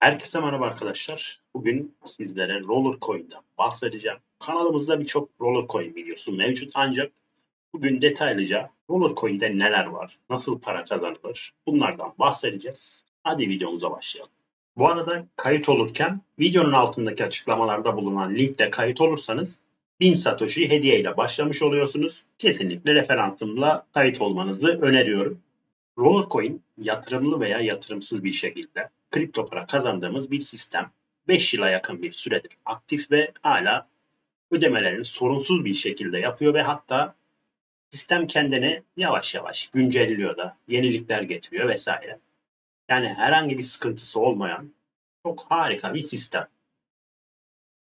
Herkese merhaba arkadaşlar. Bugün sizlere Roller Coin'den bahsedeceğim. Kanalımızda birçok Roller Coin videosu mevcut ancak bugün detaylıca Roller Coin'de neler var, nasıl para kazanılır bunlardan bahsedeceğiz. Hadi videomuza başlayalım. Bu arada kayıt olurken videonun altındaki açıklamalarda bulunan linkle kayıt olursanız 1000 Satoshi hediye ile başlamış oluyorsunuz. Kesinlikle referansımla kayıt olmanızı öneriyorum. Rollercoin yatırımlı veya yatırımsız bir şekilde kripto para kazandığımız bir sistem. 5 yıla yakın bir süredir aktif ve hala ödemelerini sorunsuz bir şekilde yapıyor ve hatta sistem kendini yavaş yavaş güncelliyor da yenilikler getiriyor vesaire. Yani herhangi bir sıkıntısı olmayan çok harika bir sistem.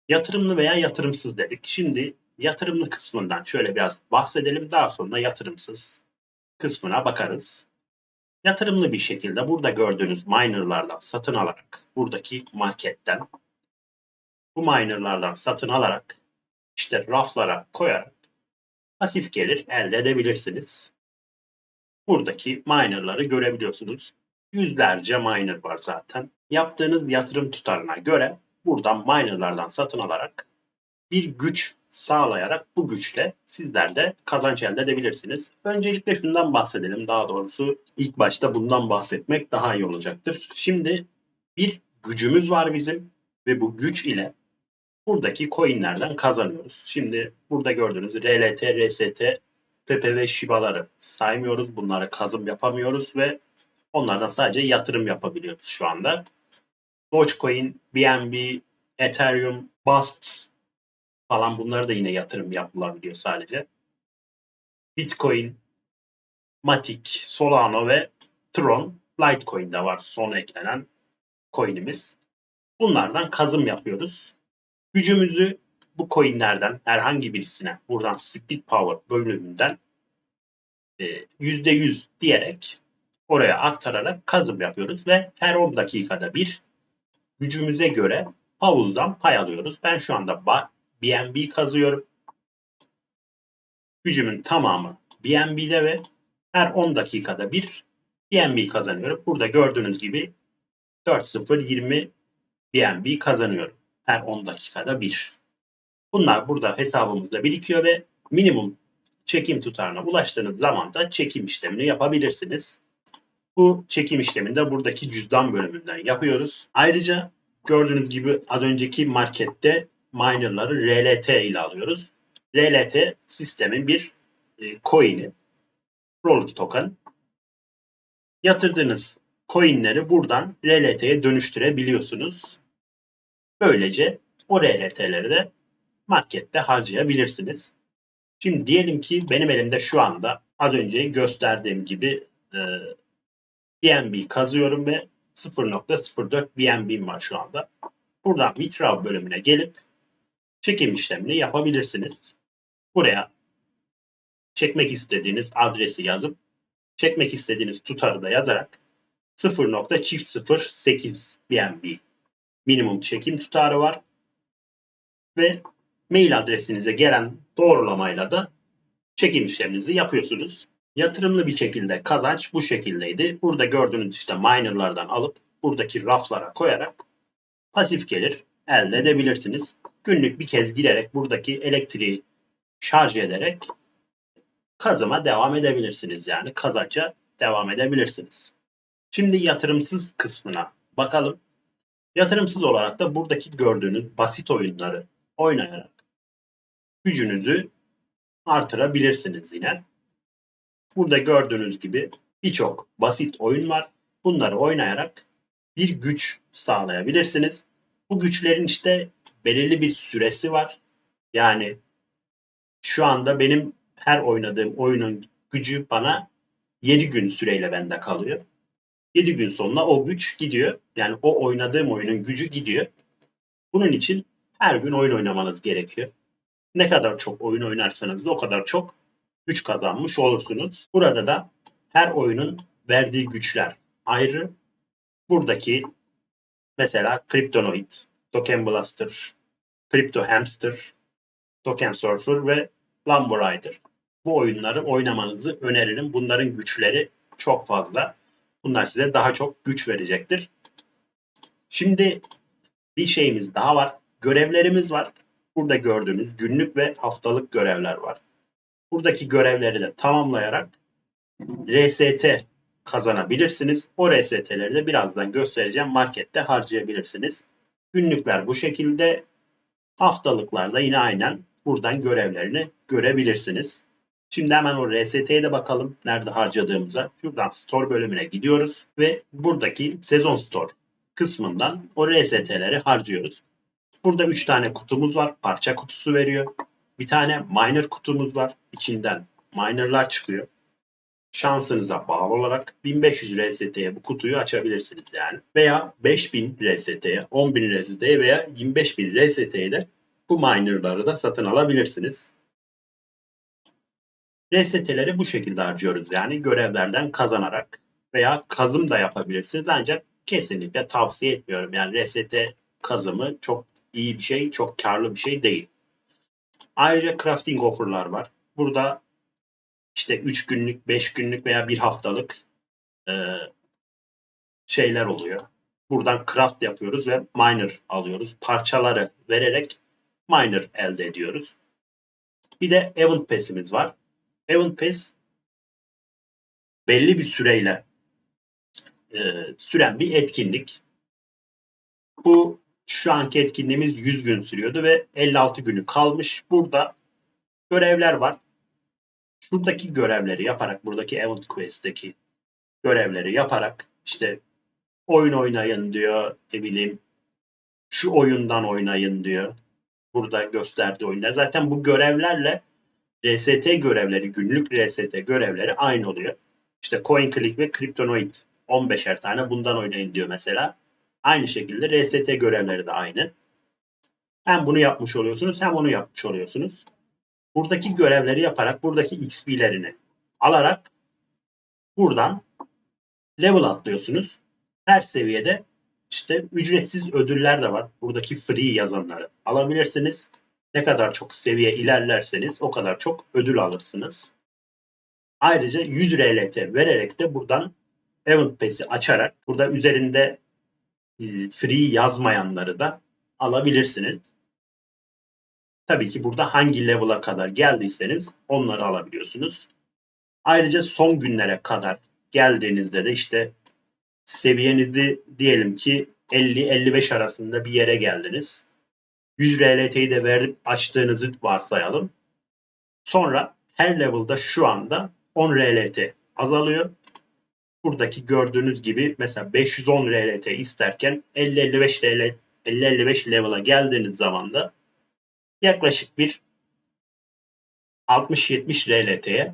Yatırımlı veya yatırımsız dedik. Şimdi yatırımlı kısmından şöyle biraz bahsedelim. Daha sonra yatırımsız kısmına bakarız. Yatırımlı bir şekilde burada gördüğünüz minerlardan satın alarak buradaki marketten bu minerlardan satın alarak işte raflara koyarak pasif gelir elde edebilirsiniz. Buradaki minerları görebiliyorsunuz. Yüzlerce miner var zaten. Yaptığınız yatırım tutarına göre buradan minerlardan satın alarak bir güç sağlayarak bu güçle sizler de kazanç elde edebilirsiniz. Öncelikle şundan bahsedelim. Daha doğrusu ilk başta bundan bahsetmek daha iyi olacaktır. Şimdi bir gücümüz var bizim ve bu güç ile buradaki coinlerden kazanıyoruz. Şimdi burada gördüğünüz RLT, RST, PP ve Shiba'ları saymıyoruz. Bunlara kazım yapamıyoruz ve onlardan sadece yatırım yapabiliyoruz şu anda. Dogecoin, BNB, Ethereum, Bust falan bunları da yine yatırım yapılabiliyor sadece. Bitcoin, Matic, Solano ve Tron, Litecoin de var son eklenen coin'imiz. Bunlardan kazım yapıyoruz. Gücümüzü bu coinlerden herhangi birisine buradan Split Power bölümünden %100 e, diyerek oraya aktararak kazım yapıyoruz ve her 10 dakikada bir gücümüze göre havuzdan pay alıyoruz. Ben şu anda BNB kazıyorum. Gücümün tamamı BNB'de ve her 10 dakikada bir BNB kazanıyorum. Burada gördüğünüz gibi 4.020 BNB kazanıyorum. Her 10 dakikada bir. Bunlar burada hesabımızda birikiyor ve minimum çekim tutarına ulaştığınız zaman da çekim işlemini yapabilirsiniz. Bu çekim işlemini de buradaki cüzdan bölümünden yapıyoruz. Ayrıca gördüğünüz gibi az önceki markette minerları RLT ile alıyoruz. RLT sistemin bir e, coin'i. Rolled token. Yatırdığınız coinleri buradan RLT'ye dönüştürebiliyorsunuz. Böylece o RLT'leri de markette harcayabilirsiniz. Şimdi diyelim ki benim elimde şu anda az önce gösterdiğim gibi e, BNB kazıyorum ve 0.04 BNB'm var şu anda. Buradan withdraw bölümüne gelip çekim işlemini yapabilirsiniz. Buraya çekmek istediğiniz adresi yazıp çekmek istediğiniz tutarı da yazarak 0.008 BNB minimum çekim tutarı var ve mail adresinize gelen doğrulamayla da çekim işleminizi yapıyorsunuz. Yatırımlı bir şekilde kazanç bu şekildeydi. Burada gördüğünüz işte minerlardan alıp buradaki raflara koyarak pasif gelir elde edebilirsiniz günlük bir kez giderek buradaki elektriği şarj ederek kazıma devam edebilirsiniz. Yani kazanca devam edebilirsiniz. Şimdi yatırımsız kısmına bakalım. Yatırımsız olarak da buradaki gördüğünüz basit oyunları oynayarak gücünüzü artırabilirsiniz yine. Burada gördüğünüz gibi birçok basit oyun var. Bunları oynayarak bir güç sağlayabilirsiniz. Bu güçlerin işte belirli bir süresi var. Yani şu anda benim her oynadığım oyunun gücü bana 7 gün süreyle bende kalıyor. 7 gün sonra o güç gidiyor. Yani o oynadığım oyunun gücü gidiyor. Bunun için her gün oyun oynamanız gerekiyor. Ne kadar çok oyun oynarsanız o kadar çok güç kazanmış olursunuz. Burada da her oyunun verdiği güçler ayrı. Buradaki mesela Kryptonoid Token Blaster, Crypto Hamster, Token Surfer ve Lambo Rider. Bu oyunları oynamanızı öneririm. Bunların güçleri çok fazla. Bunlar size daha çok güç verecektir. Şimdi bir şeyimiz daha var. Görevlerimiz var. Burada gördüğünüz günlük ve haftalık görevler var. Buradaki görevleri de tamamlayarak RST kazanabilirsiniz. O RST'leri de birazdan göstereceğim. Markette harcayabilirsiniz. Günlükler bu şekilde. Haftalıklarda yine aynen buradan görevlerini görebilirsiniz. Şimdi hemen o RST'ye de bakalım nerede harcadığımıza. Şuradan Store bölümüne gidiyoruz ve buradaki Sezon Store kısmından o RST'leri harcıyoruz. Burada 3 tane kutumuz var. Parça kutusu veriyor. Bir tane miner kutumuz var. İçinden minerlar çıkıyor. Şansınıza bağlı olarak 1500 RST'ye bu kutuyu açabilirsiniz yani. Veya 5000 RST'ye, 10000 RST'ye veya 25000 RST'ye de bu minerları da satın alabilirsiniz. RST'leri bu şekilde harcıyoruz yani görevlerden kazanarak veya kazım da yapabilirsiniz ancak kesinlikle tavsiye etmiyorum. Yani RST kazımı çok iyi bir şey, çok karlı bir şey değil. Ayrıca crafting offer'lar var. Burada işte 3 günlük, 5 günlük veya 1 haftalık e, şeyler oluyor. Buradan craft yapıyoruz ve miner alıyoruz. Parçaları vererek miner elde ediyoruz. Bir de event pass'imiz var. Event pass belli bir süreyle e, süren bir etkinlik. Bu şu anki etkinliğimiz 100 gün sürüyordu ve 56 günü kalmış. Burada görevler var. Şuradaki görevleri yaparak, buradaki Event Quest'teki görevleri yaparak işte oyun oynayın diyor, ne bileyim şu oyundan oynayın diyor. Burada gösterdiği oyunlar. Zaten bu görevlerle RST görevleri, günlük RST görevleri aynı oluyor. İşte CoinClick ve Cryptonoid 15'er tane bundan oynayın diyor mesela. Aynı şekilde RST görevleri de aynı. Hem bunu yapmış oluyorsunuz hem onu yapmış oluyorsunuz. Buradaki görevleri yaparak buradaki XP'lerini alarak buradan level atlıyorsunuz. Her seviyede işte ücretsiz ödüller de var. Buradaki free yazanları alabilirsiniz. Ne kadar çok seviye ilerlerseniz o kadar çok ödül alırsınız. Ayrıca 100 RLT vererek de buradan Event Pass'i açarak burada üzerinde e, free yazmayanları da alabilirsiniz. Tabii ki burada hangi level'a kadar geldiyseniz onları alabiliyorsunuz. Ayrıca son günlere kadar geldiğinizde de işte seviyenizi diyelim ki 50-55 arasında bir yere geldiniz. 100 RLT'yi de verip açtığınızı varsayalım. Sonra her level'da şu anda 10 RLT azalıyor. Buradaki gördüğünüz gibi mesela 510 RLT isterken 50-55 RLT 50-55 level'a geldiğiniz zaman da yaklaşık bir 60-70 RLT'ye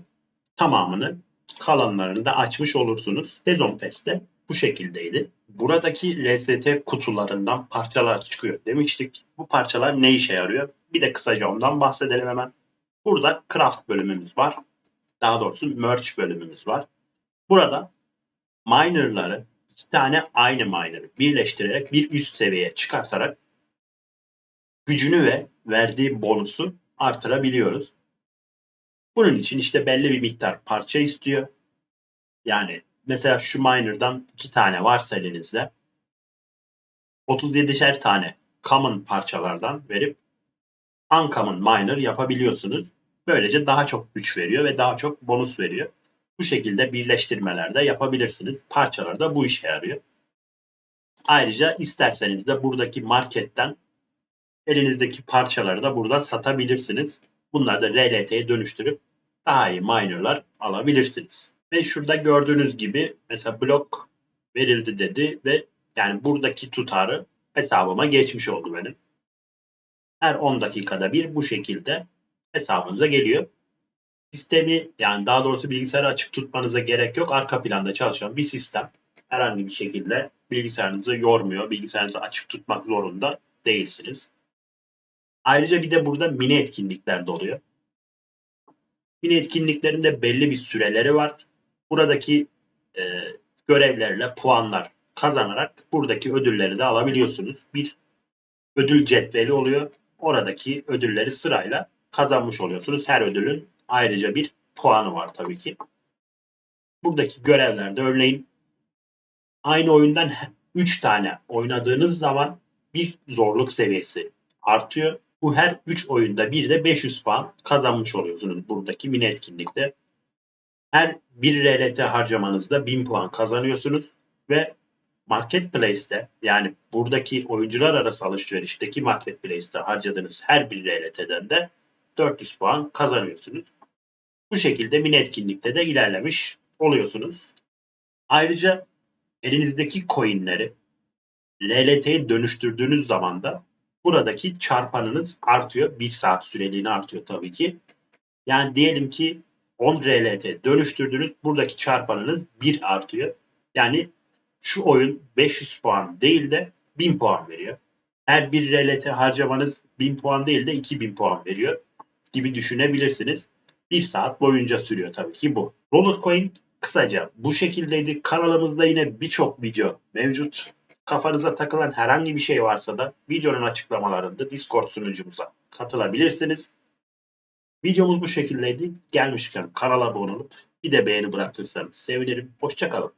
tamamını kalanlarını da açmış olursunuz. Sezon Pass'te bu şekildeydi. Buradaki LST kutularından parçalar çıkıyor demiştik. Bu parçalar ne işe yarıyor? Bir de kısaca ondan bahsedelim hemen. Burada craft bölümümüz var. Daha doğrusu merch bölümümüz var. Burada minerları iki tane aynı miner'ı birleştirerek bir üst seviyeye çıkartarak gücünü ve verdiği bonusu artırabiliyoruz. Bunun için işte belli bir miktar parça istiyor. Yani mesela şu miner'dan iki tane varsa elinizde 37'şer tane common parçalardan verip uncommon miner yapabiliyorsunuz. Böylece daha çok güç veriyor ve daha çok bonus veriyor. Bu şekilde birleştirmelerde yapabilirsiniz. Parçalar da bu işe yarıyor. Ayrıca isterseniz de buradaki marketten elinizdeki parçaları da burada satabilirsiniz. Bunları da RLT'ye dönüştürüp daha iyi minerlar alabilirsiniz. Ve şurada gördüğünüz gibi mesela blok verildi dedi ve yani buradaki tutarı hesabıma geçmiş oldu benim. Her 10 dakikada bir bu şekilde hesabınıza geliyor. Sistemi yani daha doğrusu bilgisayarı açık tutmanıza gerek yok. Arka planda çalışan bir sistem herhangi bir şekilde bilgisayarınızı yormuyor. Bilgisayarınızı açık tutmak zorunda değilsiniz. Ayrıca bir de burada mini etkinlikler de oluyor. Mini etkinliklerinde belli bir süreleri var. Buradaki e, görevlerle puanlar kazanarak buradaki ödülleri de alabiliyorsunuz. Bir ödül cetveli oluyor. Oradaki ödülleri sırayla kazanmış oluyorsunuz. Her ödülün ayrıca bir puanı var tabii ki. Buradaki görevlerde örneğin aynı oyundan 3 tane oynadığınız zaman bir zorluk seviyesi artıyor. Bu her 3 oyunda bir de 500 puan kazanmış oluyorsunuz buradaki mini etkinlikte. Her bir RLT harcamanızda 1000 puan kazanıyorsunuz ve Marketplace'te yani buradaki oyuncular arası alışverişteki Marketplace'te harcadığınız her bir RLT'den de 400 puan kazanıyorsunuz. Bu şekilde mini etkinlikte de ilerlemiş oluyorsunuz. Ayrıca elinizdeki coinleri LLT'ye dönüştürdüğünüz zaman da buradaki çarpanınız artıyor. 1 saat süreliğine artıyor tabii ki. Yani diyelim ki 10 RLT dönüştürdünüz. Buradaki çarpanınız 1 artıyor. Yani şu oyun 500 puan değil de 1000 puan veriyor. Her bir RLT harcamanız 1000 puan değil de 2000 puan veriyor gibi düşünebilirsiniz. 1 saat boyunca sürüyor tabii ki bu. Roller Coin kısaca bu şekildeydi. Kanalımızda yine birçok video mevcut. Kafanıza takılan herhangi bir şey varsa da videonun açıklamalarında Discord sunucumuza katılabilirsiniz. Videomuz bu şekildeydi. Gelmişken kanala abone olup bir de beğeni bırakırsanız sevinirim. Hoşçakalın.